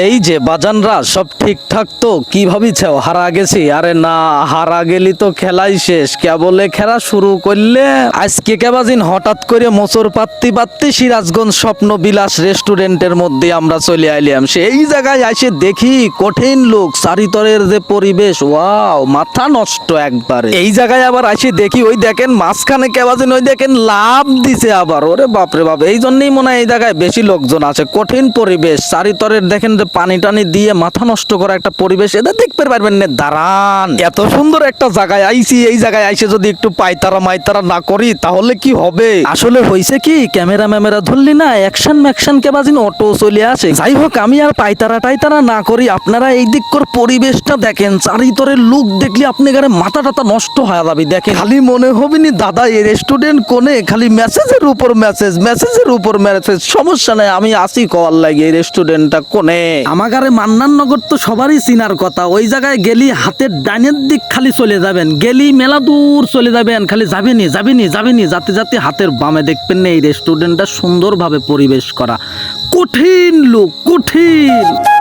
এই যে বাজানরা, সব ঠিকঠাক তো? কি ভাবিছ? হারা গেছি। আরে না, হারা গেলি তো খেলাই শেষ। কেবলে খেলা শুরু করলে আজকে কেবাজিন হঠাৎ করে মোচর পাত্তি পাত্তি সিরাজগঞ্জ স্বপ্ন বিলাস রেস্টুরেন্টের মধ্যে আমরা চলে আইলাম। সেই জায়গায় এসে দেখি কঠিন লোক, চারিতরের যে পরিবেশ, ওয়াও, মাথা নষ্ট একবারে। এই জায়গায় আবার এসে দেখি ওই দেখেন, মাঝখানে কেবাজিন ওই দেখেন লাভ দিছে আবার। ওরে বাপরে বাপ, এই জন্যই মনে হয় এই জায়গায় বেশি লোকজন আছে। কঠিন পরিবেশ, চারিতরের দেখেন যে পানি টানি দিয়ে মাথা নষ্ট করা একটা পরিবেশ, এটা দেখতে পারবেন না, দাঁড়ান। এত সুন্দর একটা জায়গায় আইছি, এই জায়গায় আইসে যদি একটু পাইতারা মাইতারা না করি, তাহলে কি হবে? আসলে হয়েছে কি, ক্যামেরা ম্যামেরা ধরলি না, অ্যাকশন ম্যাকশন কে বাজিন অটো চলে আসে। যাই হোক, আমি আর পাইতারা টাইতারা না করি, আপনারা এই দিক করে পরিবেশটা দেখেন চারিতরের লুক দেখলে আপনি গারে মাথা টাথা নষ্ট হয়ে যাবে, দেখেন। খালি মনে হবে নি, দাদা, এই রেস্টুরেন্ট কোনে? খালি মেসেজের উপর মেসেজ মেসেজের উপর মেসেজ সমস্যা নাই, আমি আসি কল লাগে, এই রেস্টুরেন্টটা কোনে? আমাগারে মান্নান নগর তো সবারই চিনার কথা। ওই জায়গায় গেলি হাতের ডাইনের দিক খালি চলে যাবেন। গেলি মেলা দূর চলে যাবেন। খালি যাবেনি যাবেনি যাবেনি। যাতে যাতে হাতের বামে দেখবেন না এই রেস্টুরেন্টটা সুন্দরভাবে পরিবেশ করা। কঠিন লোক, কঠিন।